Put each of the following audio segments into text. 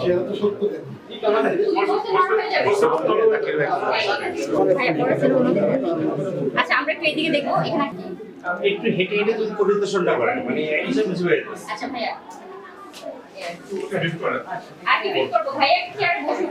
চেহারা তো সত্য আচ্ছা আমরা একটু এদিকে দেখব এখানে একটু হেঁটে হেঁটে যদি পরিদর্শনটা করেন মানে আচ্ছা ভাইয়া। আর কি করব? ভাইয়া কি আর বসুন?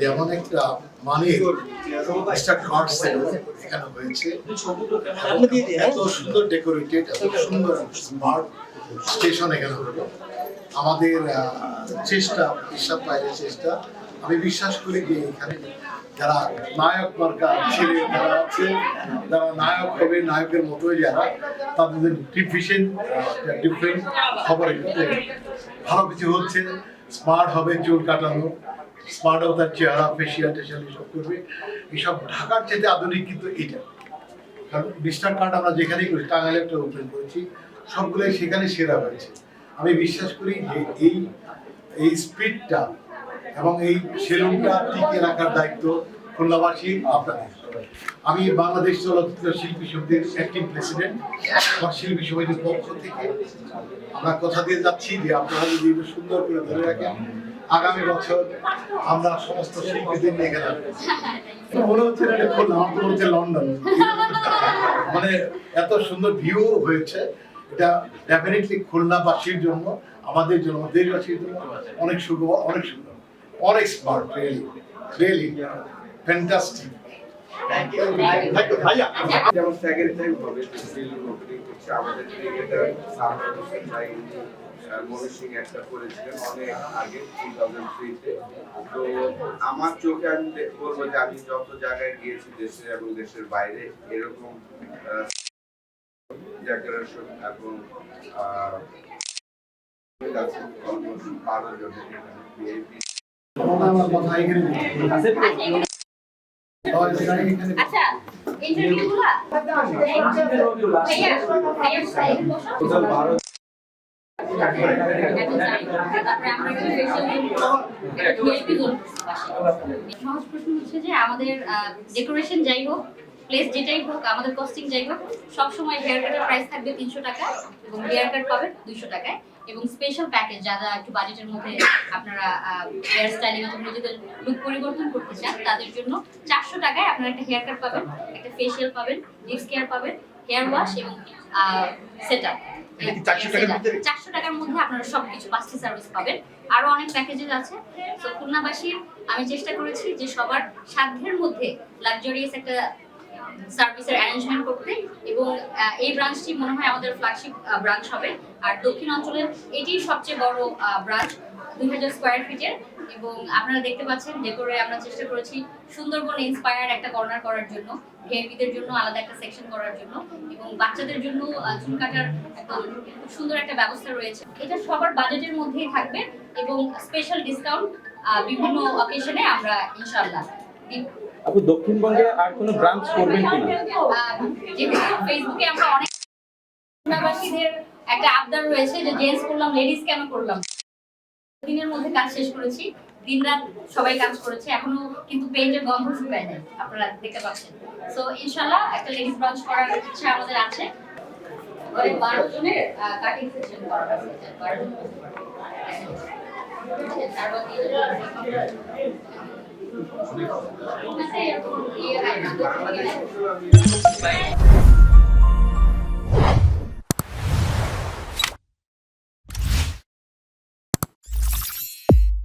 যেমন একটা মানে এখানে হয়েছে এত সুন্দর ডেকোরেটেড এত সুন্দর স্মার্ট স্টেশন এখানে হলো আমাদের চেষ্টা, বিশ্বাস বাইরের চেষ্টা। আমি বিশ্বাস করি যে এখানে যারা নায়ক মার্কা ছেলে যারা আছে, যারা নায়ক হবে, নায়কের মতোই যারা, তাদের ডিফিসেন্ট ডিফারেন্ট খবর ভালো কিছু হচ্ছে স্মার্ট হবে, চুল কাটানো স্মার্ট হবে, তার চেহারা ফেসিয়াল টেসিয়াল এসব করবে। এসব ঢাকার চেয়ে আধুনিক কিন্তু এটা। কারণ বিস্টার কার্ড আমরা যেখানেই করি, টাঙ্গাইলে একটা ওপেন করেছি। সবগুলোই সেখানে সেরা হয়েছে। আমি বিশ্বাস করি যে এই এই স্পিডটা এবং এই সেলুনটা টিকে রাখার দায়িত্ব খুলনাবাসী আপনাদের। আমি বাংলাদেশ চলচ্চিত্র শিল্পী সমিতির অ্যাক্টিং প্রেসিডেন্ট আমার শিল্পী সমিতির পক্ষ থেকে আমরা কথা দিয়ে যাচ্ছি যে আপনারা যদি সুন্দর করে ধরে রাখেন, আগামী বছর আমরা সমস্ত শিল্পীদের নিয়ে আসব। মনে হচ্ছে না এটা খুলনা, আমার মনে হচ্ছে লন্ডন। মানে এত সুন্দর ভিউ হয়েছে। এটা ডেফিনেটলি খুলনাবাসীর জন্য আমাদের জন্য দেশবাসীর জন্য অনেক শুভ অনেক সুন্দর অনেক স্মার্ট রিয়েলি রিয়েলি ফ্যান্টাস্টিক যেমন টাইম হবে আমাদের একটা করেছিলেন অনেক আগে টু থাউজেন্ড থ্রিতে তো। আমার চোখে আমি বলব যে আমি যত জায়গায় গিয়েছি দেশে এবং দেশের বাইরে এরকম এখানে আচ্ছা আচ্ছা ইন্টারভিউগুলা। সহজ প্রশ্ন হচ্ছে যে আমাদের ডেকোরেশন যাই হোক প্লেস যেটাই হোক আমাদের কস্টিং যাই হোক সবসময় হেয়ার কাটের প্রাইস থাকবে তিনশো টাকা এবং হেয়ার কাট পাবেন দুইশো টাকায়। এবং স্পেশাল প্যাকেজ যারা একটু বাজেটের মধ্যে আপনারা হেয়ার স্টাইলিং অথবা নিজেদের লুক পরিবর্তন করতে চান তাদের জন্য চারশো টাকায় আপনারা একটা হেয়ার কাট পাবেন একটা ফেশিয়াল পাবেন লিপস কেয়ার পাবেন হেয়ার ওয়াশ এবং সেট আপ চারশো টাকার মধ্যে? আপনারা সবকিছু পাঁচটি সার্ভিস পাবেন। আরও অনেক প্যাকেজেস আছে। তো খুলনাবাসীর আমি চেষ্টা করেছি যে সবার সাধ্যের মধ্যে লাক্সারিয়াস একটা সার্ভিসের অ্যারেঞ্জমেন্ট করতে এবং এই ব্রাঞ্চটি মনে হয় আমাদের ফ্ল্যাগশিপ ব্রাঞ্চ হবে। আর দক্ষিণ অঞ্চলের এটি সবচেয়ে বড় ব্রাঞ্চ দুই হাজার স্কোয়ার ফিটের এবং আপনারা দেখতে পাচ্ছেন ডেকোরে আমরা চেষ্টা করেছি সুন্দরবন ইন্সপায়ার একটা কর্নার করার জন্য ভিআইপিদের জন্য আলাদা একটা সেকশন করার জন্য এবং বাচ্চাদের জন্য চুল কাটার একদম খুব সুন্দর একটা ব্যবস্থা রয়েছে। এটা সবার বাজেটের মধ্যেই থাকবে এবং স্পেশাল ডিসকাউন্ট বিভিন্ন অকেশনে আমরা ইনশাআল্লাহ দিব আপু দক্ষিণবঙ্গে আর কোনো ব্রাঞ্চ করবেন কিনা? ফেসবুকে আমরা অনেক একটা আবদার রয়েছে যে জেন্টস করলাম লেডিস কেন করলাম? দিনের মধ্যে কাজ শেষ করেছি দিন রাত সবাই কাজ করেছে, এখনও কিন্তু পেজের গন্ধ শুকায় নাই, আপনারা দেখতে পাচ্ছেন। তো ইনশাল্লাহ একটা লেডিস ব্রাঞ্চ করার ইচ্ছা আমাদের আছে। বারো জনের কাটিং আছে। বারো জন দিয়ে